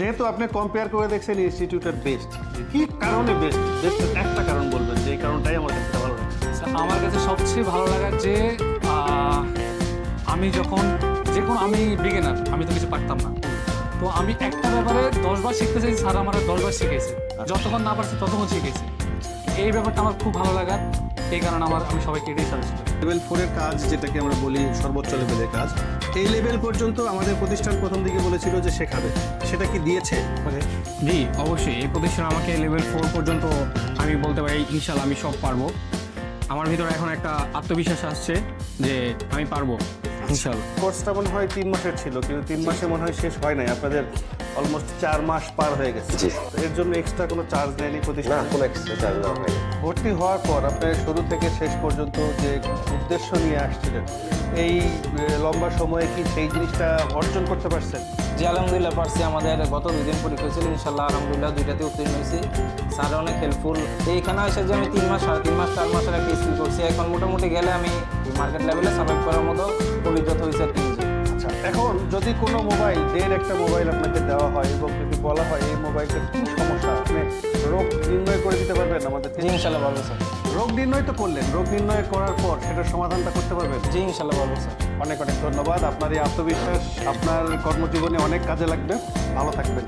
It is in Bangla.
যেহেতু আপনি কম্পেয়ার করে দেখছেন ইনস্টিটিউটের বেস্ট কি কারণে বেস্ট বেস্ট একটা কারণ বলবেন যে এই কারণটাই আমার কাছে ভালো লাগছে আমার কাছে সবচেয়ে ভালো লাগার যে আমি যখন যে কোনো আমি বিগিনার আমি তো কিছু পারতাম না। তো আমি একটা ব্যাপারে দশবার শিখতে চাই স্যার আমার দশবার শিখেছে যতক্ষণ না পারছি ততক্ষণ শিখেছে এই ব্যাপারটা আমার খুব ভালো লাগার এই কারণে আমার আমি সবাইকে এটাই সাজেস্ট করি। লেভেল ফোরের কাজ যেটাকে আমরা বলি সর্বোচ্চ লেভেলের কাজ এই লেভেল পর্যন্ত আমাদের প্রতিষ্ঠান প্রথম দিকে বলেছিল যে শেখাবে সেটা কি দিয়েছে? মানে জি অবশ্যই। এই প্রতিষ্ঠান আমাকে লেভেল ফোর পর্যন্ত আমি বলতে পারি ইনশাল্লাহ আমি সব পারব। আমার ভিতরে এখন একটা আত্মবিশ্বাস আসছে যে আমি পারব। ইনশাল্লাহ কোর্সটা মনে হয় তিন মাসের ছিল কিন্তু তিন মাসে মনে হয় শেষ হয় নাই। আপনাদের অলমোস্ট চার মাস পার হয়ে গেছে। জি। এর জন্য এক্সট্রা কোনো চার্জ নেয়নি না প্রতিষ্ঠান কোনো এক্সট্রা চার্জ না হয়নি। ভর্তি হওয়ার পর আপনার শুরু থেকে শেষ পর্যন্ত যে উদ্দেশ্য নিয়ে আসছিলেন এই লম্বা সময়ে কি সেই জিনিসটা অর্জন করতে পারছেন? জি, আলহামদুলিল্লাহ পারছি। আমাদের গত দুই দিন পরীক্ষা ছিল, ইনশাল্লাহ, আলহামদুলিল্লাহ, দুইটাতে উত্তীর্ণ হয়েছি। স্যার অনেক হেল্পফুল এইখানে এসে যে আমি তিন মাস, সাড়ে তিন মাস, চার মাসের একটা স্কিল করছি। এখন মোটামুটি গেলে আমি মার্কেট লেভেলে সার্ভাইভ করার মতো অভিজ্ঞতা যদি কোনো মোবাইল দের একটা মোবাইল আপনাকে দেওয়া হয় এবং যদি বলা হয় এই মোবাইলটার কি সমস্যা আপনি রোগ নির্ণয় করে দিতে পারবেন আমাদের জি ইনশাল্লাহ পারব স্যার। রোগ নির্ণয় তো করলেন রোগ নির্ণয় করার পর সেটার সমাধানটা করতে পারবেন? জি ইনশাল্লাহ পারব স্যার। অনেক অনেক ধন্যবাদ আপনার এই আত্মবিশ্বাস আপনার কর্মজীবনে অনেক কাজে লাগবে। ভালো থাকবেন।